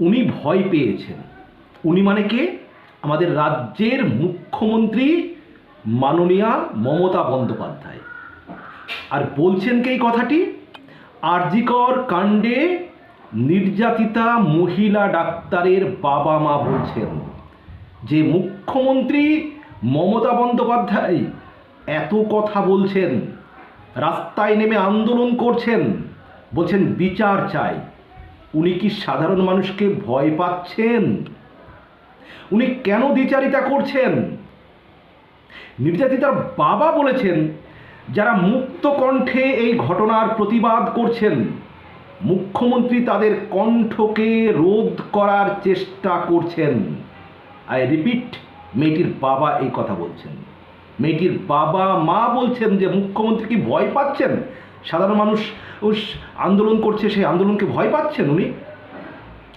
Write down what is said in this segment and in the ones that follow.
উনি ভয় পেয়েছেন। উনি মানে কে? আমাদের রাজ্যের মুখ্যমন্ত্রী মাননীয়া মমতা বন্দ্যোপাধ্যায়। আর বলছেন কে এই কথাটি? আরজিকর কাণ্ডে নির্যাতিতা মহিলা ডাক্তারের বাবা মা বলছেন যে, মুখ্যমন্ত্রী মমতা বন্দ্যোপাধ্যায় এত কথা বলছেন, রাস্তায় নেমে আন্দোলন করছেন, বলছেন বিচার চাই। উনি কি সাধারণ মানুষকে ভয় পাচ্ছেন? উনি কেন দ্বিচারিতা করছেন? নির্যাতিতার বাবা বলেছেন, যারা মুক্ত কণ্ঠে এই ঘটনার প্রতিবাদ করছেন, মুখ্যমন্ত্রী তাদের কণ্ঠকে রোধ করার চেষ্টা করছেন। আই রিপিট, মেয়েটির বাবা এই কথা বলছেন। মেয়েটির বাবা মা বলছেন যে, মুখ্যমন্ত্রী কি ভয় পাচ্ছেন? সাধারণ মানুষ আন্দোলন করছে, সেই আন্দোলনকে ভয় পাচ্ছেন উনি?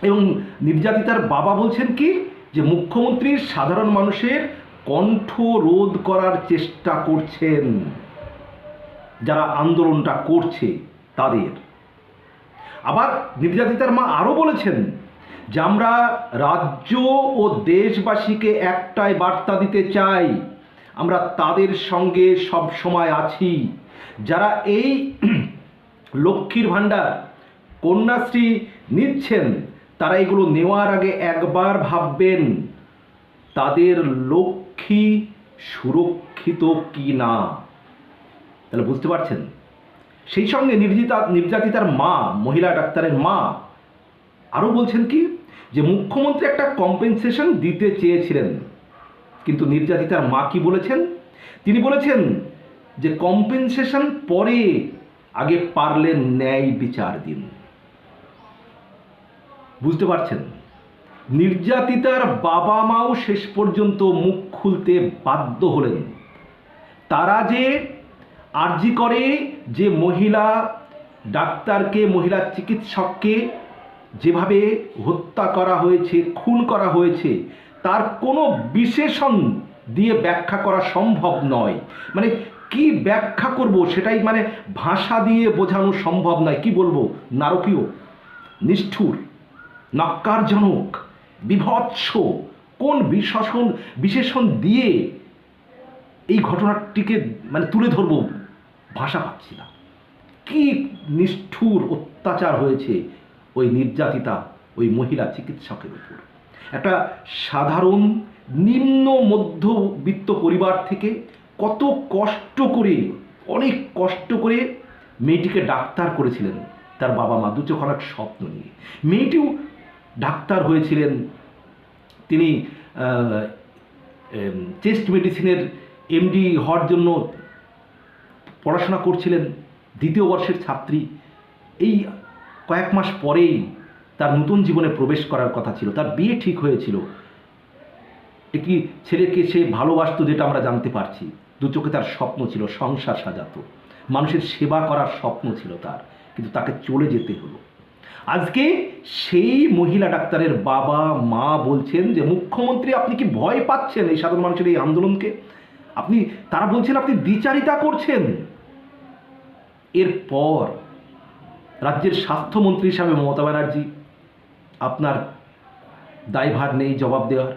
এবং নির্যাতিতার বাবা বলছেন কি? যে মুখ্যমন্ত্রী সাধারণ মানুষের কণ্ঠ রোধ করার চেষ্টা করছেন। যারা আন্দোলনটা করছে, তাদের। আবার নির্যাতিতার মা আরও বলেছেন যে আমরা রাজ্য ও দেশবাসীকে একটাই বার্তা দিতে চাই, আমরা তাদের সঙ্গে সব সময় আছি। যারা এই লক্ষ্মীর ভাণ্ডার, কন্যাশ্রী নিচ্ছেন, তারা এগুলো নেওয়ার আগে একবার ভাববেন, তাদের লক্ষ্মী সুরক্ষিত কি না? তাহলে বুঝতে পারছেন? সেই সঙ্গে নির্যাতিতা নির্যাতিতার মা, মহিলা ডাক্তারের মা, আরও বলছেন কি? যে মুখ্যমন্ত্রী একটা কম্পেনসেশন দিতে চেয়েছিলেন, কিন্তু নির্যাতিতার মা কি বলেছেন? তিনি বলেছেন যে কম্পেনসেশন পরে আগে পারলে ন্যায় বিচার দিন। বুঝতে পারছেন? নির্যাতিতার বাবা মাও শেষ পর্যন্ত মুখ খুলতে বাধ্য হলেন। তারা যে আর্জি করে যে মহিলা ডাক্তারকে, মহিলা চিকিৎসককে যেভাবে হত্যা করা হয়েছে, খুন করা হয়েছে, তার কোনো বিশেষণ দিয়ে ব্যাখ্যা করা সম্ভব নয়। মানে কি ব্যাখ্যা করব সেটাই মানে ভাষা দিয়ে বোঝানো সম্ভব নয়। কি বলব? নারকীয়, নিষ্ঠুর নক্কারজনক বিভৎস। কোন বিশেষণ বিশেষণ দিয়ে এই ঘটনাটিকে মানে তুলে ধরবো? ভাষা পাচ্ছি না। কি নিষ্ঠুর অত্যাচার হয়েছে ওই নির্যাতিতা, ওই মহিলা চিকিৎসকের উপর? একটা সাধারণ, নিম্ন মধ্যবিত্ত পরিবার থেকে কত কষ্ট করে, অনেক কষ্ট করে মেয়েটিকে ডাক্তার করেছিলেন তার বাবা মা। দু চোখানার স্বপ্ন নিয়ে। মেয়েটিও ডাক্তার হয়েছিলেন। তিনি চেস্ট মেডিসিনের এমডি হওয়ার জন্য পড়াশোনা করছিলেন, দ্বিতীয় বর্ষের ছাত্রী। এই কয়েক মাস পরেই তার নতুন জীবনে প্রবেশ করার কথা ছিল। তার বিয়ে ঠিক হয়েছিল। একটি ছেলেকে সে ভালোবাসতো যেটা আমরা জানতে পারছি। দু চোখে তার স্বপ্ন ছিল সংসার সাজাতো। মানুষের সেবা করার স্বপ্ন ছিল তার, কিন্তু তাকে চলে যেতে হলো। আজকে সেই মহিলা ডাক্তারের বাবা, মা বলছেন যে, মুখ্যমন্ত্রী, আপনি কি ভয় পাচ্ছেন এই সাধারণ মানুষের এই আন্দোলনকে? আপনি, তারা বলছেন আপনি দ্বিচারিতা করছেন। এরপর রাজ্যের স্বাস্থ্যমন্ত্রী হিসাবে মমতা ব্যানার্জি আপনার দায়ভার নেই জবাব দেওয়ার।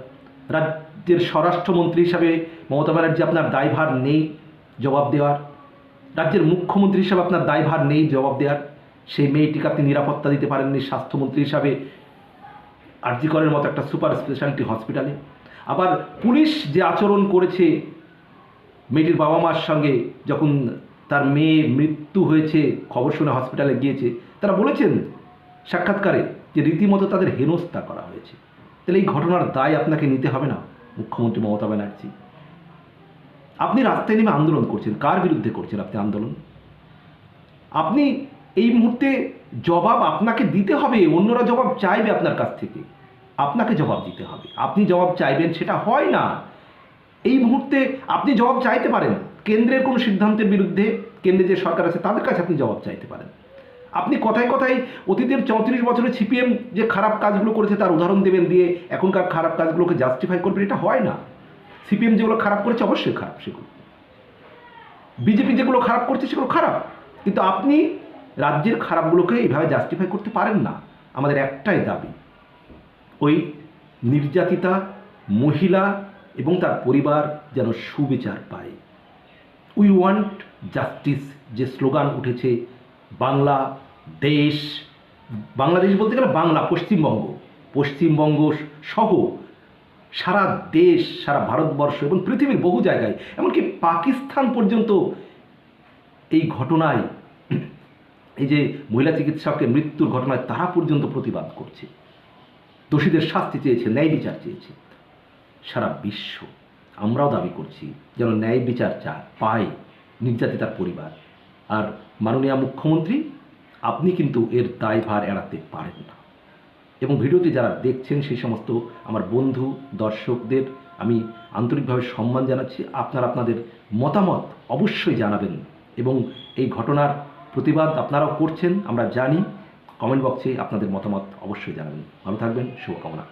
রাজ্যের স্বরাষ্ট্রমন্ত্রী হিসাবে মমতা ব্যানার্জি আপনার দায়ভার নেই, জবাব দেওয়ার। রাজ্যের মুখ্যমন্ত্রী হিসাবে আপনার দায়ভার নেই, জবাব দেওয়ার। সেই মেয়েটিকে আপনি নিরাপত্তা দিতে পারেননি স্বাস্থ্যমন্ত্রী হিসাবে। আরজিকরের মতো একটা সুপার স্পেশালিটি হসপিটালে। আবার পুলিশ যে আচরণ করেছে, মেয়েটির বাবা মার সঙ্গে যখন তার মেয়ে মৃত্যু হয়েছে, খবর শুনে হসপিটালে গিয়েছে, তারা বলেছেন সাক্ষাৎকারে যে রীতিমতো তাদের হেনস্থা করা হয়েছে। তাহলে এই ঘটনার দায় আপনাকে নিতে হবে না, মুখ্যমন্ত্রী মমতা ব্যানার্জি। আপনি রাস্তায় নেমে আন্দোলন করছেন, কার বিরুদ্ধে করছেন আপনি আন্দোলন? আপনি এই মুহূর্তে জবাব আপনাকে দিতে হবে, অন্যরা জবাব চাইবে আপনার কাছ থেকে। আপনাকে জবাব দিতে হবে। আপনি জবাব চাইবেন সেটা হয় না। এই মুহূর্তে আপনি জবাব চাইতে পারেন। কেন্দ্রের কোনো সিদ্ধান্তের বিরুদ্ধে, কেন্দ্রে যে সরকার আছে তাদের কাছে আপনি জবাব চাইতে পারেন। আপনি কথায় কথায় অতীতের চৌত্রিশ বছরের সিপিএম যে খারাপ কাজগুলো করেছে তার উদাহরণ দেবেন দিয়ে এখনকার খারাপ কাজগুলোকে জাস্টিফাই করবেন, এটা হয় না। সিপিএম যেগুলো খারাপ করেছে অবশ্যই খারাপ সেগুলো বিজেপি যেগুলো খারাপ করছে সেগুলো খারাপ। কিন্তু আপনি রাজ্যের খারাপগুলোকে এইভাবে জাস্টিফাই করতে পারেন না। আমাদের একটাই দাবি, ওই নির্যাতিতা মহিলা এবং তার পরিবার যেন সুবিচার পায়। উই ওয়ান্ট জাস্টিস যে স্লোগান উঠেছে, বাংলা দেশ, বাংলাদেশ বলতে গেলে বাংলা, পশ্চিমবঙ্গ। পশ্চিমবঙ্গ সহ সারা দেশ, সারা ভারতবর্ষ এবং পৃথিবীর বহু জায়গায়। এমনকি পাকিস্তান পর্যন্ত এই ঘটনায়, এই যে মহিলা চিকিৎসকের মৃত্যুর ঘটনায় তারা পর্যন্ত প্রতিবাদ করছে। দোষীদের শাস্তি চেয়েছে, ন্যায় বিচার চেয়েছে। সারা বিশ্ব, আমরাও দাবি করছি যেন ন্যায় বিচার চা, পায় নির্যাতিতার পরিবার। আর মাননীয় মুখ্যমন্ত্রী আপনি কিন্তু এর দায়ভার এড়াতে পারেন না। এবং ভিডিওটি যারা দেখছেন সেই সমস্ত আমার বন্ধু, দর্শকদের আমি আন্তরিকভাবে সম্মান জানাচ্ছি। আপনারা আপনাদের মতামত অবশ্যই জানাবেন এবং এই ঘটনার প্রতিবাদ আপনারাও করছেন, আমরা জানি। কমেন্ট বক্সে আপনাদের মতামত অবশ্যই জানাবেন। ভালো থাকবেন, শুভকামনা।